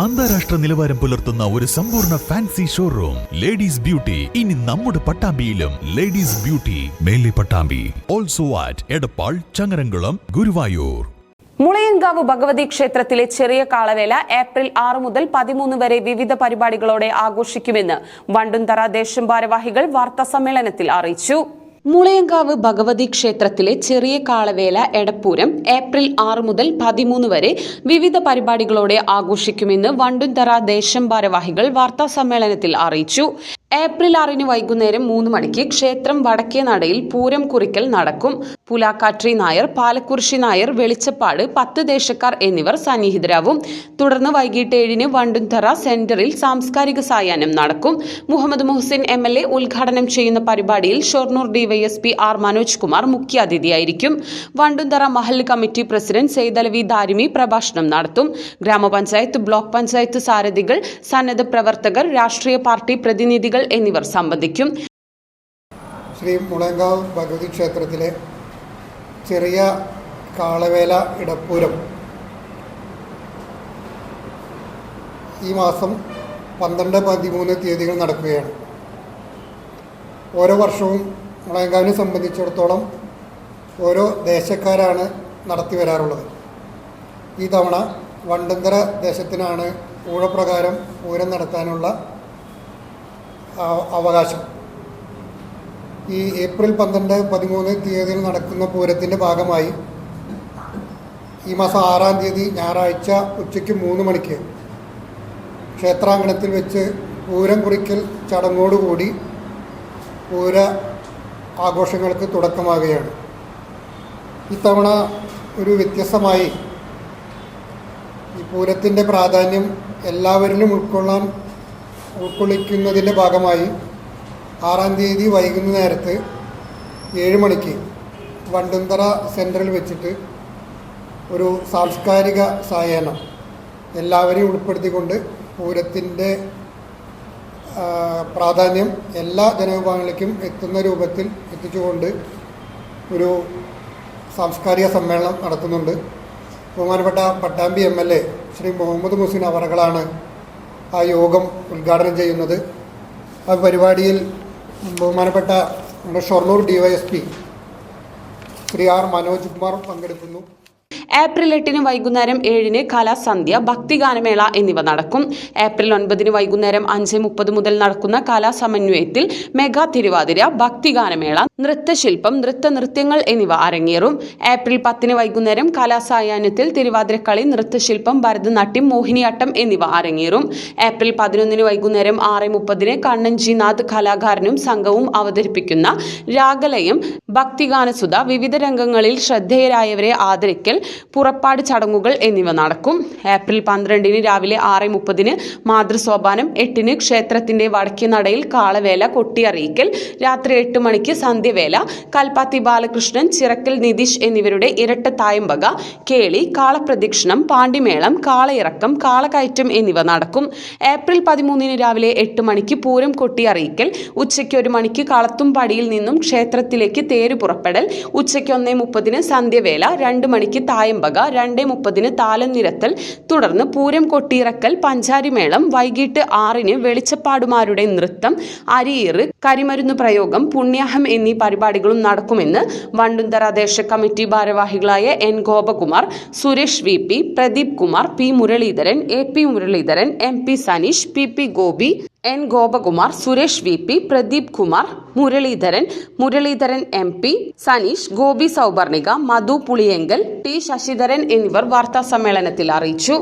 അന്താരാഷ്ട്ര നിലവാരം പുലർത്തുന്ന ഒരു സമ്പൂർണ ഫാൻസി ഷോറൂം ലേഡീസ് ബ്യൂട്ടി ഇനി നമ്മുടെ പട്ടാമ്പിയിലും ലേഡീസ് ബ്യൂട്ടി മേലെ Pattambi. Also at Edappal Changaramkulam Guruvayur. Mulayankavu Bhagavathi ക്ഷേത്രത്തിലെ ചെറിയ കാളവേല ഏപ്രിൽ ആറ് മുതൽ പതിമൂന്ന് വരെ വിവിധ പരിപാടികളോടെ ആഘോഷിക്കുമെന്ന് വണ്ടുന്തറ ദേശം ഭാരവാഹികൾ വാർത്താ സമ്മേളനത്തിൽ അറിയിച്ചു. മുളയങ്കാവ് ഭഗവതി ക്ഷേത്രത്തിലെ ചെറിയ കാളവേല എടപ്പൂരം ഏപ്രിൽ ആറ് മുതൽ പതിമൂന്ന് വരെ വിവിധ പരിപാടികളോടെ ആഘോഷിക്കുമെന്ന് വണ്ടുന്തറ ദേശം ഭാരവാഹികൾ വാർത്താ സമ്മേളനത്തിൽ അറിയിച്ചു. ഏപ്രിൽ ആറിന് വൈകുന്നേരം മൂന്ന് മണിക്ക് ക്ഷേത്രം വടക്കേ നടയിൽ പൂരം കുറിക്കൽ നടക്കും. പുലാക്കാട്രി നായർ പാലക്കുറിശി നായർ വെളിച്ചപ്പാട് പത്ത് ദേശക്കാർ എന്നിവർ സന്നിഹിതരാവും. തുടർന്ന് വൈകിട്ട് ഏഴിന് വണ്ടുന്തറ സെന്ററിൽ സാംസ്കാരിക സായാഹ്നം നടക്കും. Muhammad Muhsin M L A ഉദ്ഘാടനം ചെയ്യുന്ന പരിപാടിയിൽ ഷൊർണൂർ ഡിവൈഎസ്പി ആർ മനോജ് കുമാർ മുഖ്യാതിഥിയായിരിക്കും വണ്ടുന്തറ മഹൽ കമ്മിറ്റി പ്രസിഡന്റ് സെയ്തലവി ദാരിമി പ്രഭാഷണം നടത്തും. ഗ്രാമപഞ്ചായത്ത് ബ്ലോക്ക് പഞ്ചായത്ത് സാരഥികൾ സന്നദ്ധ പ്രവർത്തകർ രാഷ്ട്രീയ പാർട്ടി പ്രതിനിധികൾ എന്നിവർ സംബന്ധിക്കും. ശ്രീ മുളങ്കാവ് ഭഗവതി ക്ഷേത്രത്തിലെ ചെറിയ കാളവേല ഇടപ്പൂരം. ഈ മാസം പന്ത്രണ്ട് പതിമൂന്ന് തീയതികൾ നടക്കുകയാണ്. ഓരോ വർഷവും മുളങ്കാവിനെ സംബന്ധിച്ചിടത്തോളം ഓരോ ദേശക്കാരാണ് നടത്തി വരാറുള്ളത്. ഈ തവണ വണ്ടന്തര ദേശത്തിനാണ് ഊഴപ്രകാരം പൂരം നടത്താനുള്ള അവകാശം. ഈ ഏപ്രിൽ പന്ത്രണ്ട് പതിമൂന്ന് തീയതിയിൽ നടക്കുന്ന പൂരത്തിന്റെ ഭാഗമായി ഈ മാസം ആറാം തീയതി ഞായറാഴ്ച ഉച്ചയ്ക്ക് മൂന്ന് മണിക്ക് ക്ഷേത്രാങ്കണത്തിൽ വെച്ച് പൂരം കുറിക്കൽ ചടങ്ങോടുകൂടി പൂര ആഘോഷങ്ങൾക്ക് തുടക്കമാകുകയാണ്. ഇത്തവണ ഒരു വ്യത്യസ്തമായി ഈ പൂരത്തിന്റെ പ്രാധാന്യം എല്ലാവരിലും ഉൾക്കൊള്ളാൻ ഉൾക്കൊള്ളിക്കുന്നതിന്റെ ഭാഗമായി ആറാം തീയതി വൈകുന്നേരത്ത് ഏഴ് മണിക്ക് വണ്ടുന്തറ സെന്ററിൽ വെച്ചിട്ട് ഒരു സാംസ്കാരിക സായാഹ്നം എല്ലാവരെയും ഉൾപ്പെടുത്തിക്കൊണ്ട് പൂരത്തിന്റെ പ്രാധാന്യം എല്ലാ ജനവിഭാഗങ്ങളിലേക്കും എത്തുന്ന രൂപത്തിൽ എത്തിച്ചുകൊണ്ട് ഒരു സാംസ്കാരിക സമ്മേളനം നടത്തുന്നുണ്ട്. ബഹുമാനപ്പെട്ട Pattambi M L A Shri Muhammad Muhsin അവറുകളാണ് ആ യോഗം ഉദ്ഘാടനം ചെയ്യുന്നത്. ആ പരിപാടിയിൽ ബഹുമാനപ്പെട്ട നമ്മുടെ ഷൊർണൂർ പി ശ്രീ ആർ മനോജ് കുമാർ പങ്കെടുക്കുന്നു. ഏപ്രിൽ എട്ടിന് വൈകുന്നേരം ഏഴിന് കലാസന്ധ്യ ഭക്തിഗാനമേള എന്നിവ നടക്കും. ഏപ്രിൽ ഒൻപതിന് വൈകുന്നേരം അഞ്ച് മുപ്പത് മുതൽ നടക്കുന്ന കലാസമന്വയത്തിൽ മെഗാ തിരുവാതിര ഭക്തിഗാനമേള നൃത്തശില്പം നൃത്ത നൃത്യങ്ങൾ എന്നിവ അരങ്ങേറും. ഏപ്രിൽ പത്തിന് വൈകുന്നേരം കലാസായാഹ്നത്തിൽ തിരുവാതിരക്കളി നൃത്തശില്പം ഭരതനാട്യം മോഹിനിയാട്ടം എന്നിവ അരങ്ങേറും. ഏപ്രിൽ പതിനൊന്നിന് വൈകുന്നേരം ആറ് മുപ്പതിന് കണ്ണൻജിനാഥ് കലാകാരനും സംഘവും അവതരിപ്പിക്കുന്ന രാഗലയം ഭക്തിഗാനസുധ വിവിധ രംഗങ്ങളിൽ ശ്രദ്ധേയരായവരെ ആദരിക്കൽ പുറപ്പാട് ചടങ്ങുകൾ എന്നിവ നടക്കും. ഏപ്രിൽ പന്ത്രണ്ടിന് രാവിലെ ആറ് മുപ്പതിന് മാതൃസോപാനം എട്ടിന് ക്ഷേത്രത്തിന്റെ വടക്കേ നടയിൽ കാളവേല കൊട്ടിയറിയിക്കൽ രാത്രി എട്ട് മണിക്ക് സന്ധ്യവേല കൽപ്പാത്തി ബാലകൃഷ്ണൻ ചിറക്കൽ നിതീഷ് എന്നിവരുടെ ഇരട്ട തായമ്പക കേളി കാളപ്രദക്ഷിണം പാണ്ടിമേളം കാളയിറക്കം കാളകയറ്റം എന്നിവ നടക്കും. ഏപ്രിൽ പതിമൂന്നിന് രാവിലെ എട്ട് മണിക്ക് പൂരം കൊട്ടിയറിയിക്കൽ ഉച്ചയ്ക്ക് ഒരു മണിക്ക് കളത്തുംപടിയിൽ നിന്നും ക്ഷേത്രത്തിലേക്ക് തേര് പുറപ്പെടൽ ഉച്ചയ്ക്ക് ഒന്നേ മുപ്പതിന് സന്ധ്യവേല രണ്ട് മണിക്ക് തായമ്പക രണ്ടേ മുപ്പതിന് താലം നിരത്തൽ തുടർന്ന് പൂരം കൊട്ടിയിറക്കൽ പഞ്ചാരിമേളം വൈകിട്ട് ആറിന് വെളിച്ചപ്പാടുമാരുടെ നൃത്തം അരിയേറ് കരിമരുന്ന് പ്രയോഗം പുണ്യാഹം എന്നീ പരിപാടികളും നടക്കുമെന്ന് വണ്ടുന്തറ ദേശ കമ്മിറ്റി ഭാരവാഹികളായ N Gopakumar Suresh V P Pradeep Kumar P Muralidharan A P Muralidharan M P Saneesh P P Gopi N Gopakumar Suresh V P Pradeep Kumar Muralidharan Muralidharan M P Saneesh Gopi Sauvarnika Madhu Puliyenkal T Sasidharan എന്നിവർ വാർത്താ സമ്മേളനത്തിൽ അറിയിച്ചു.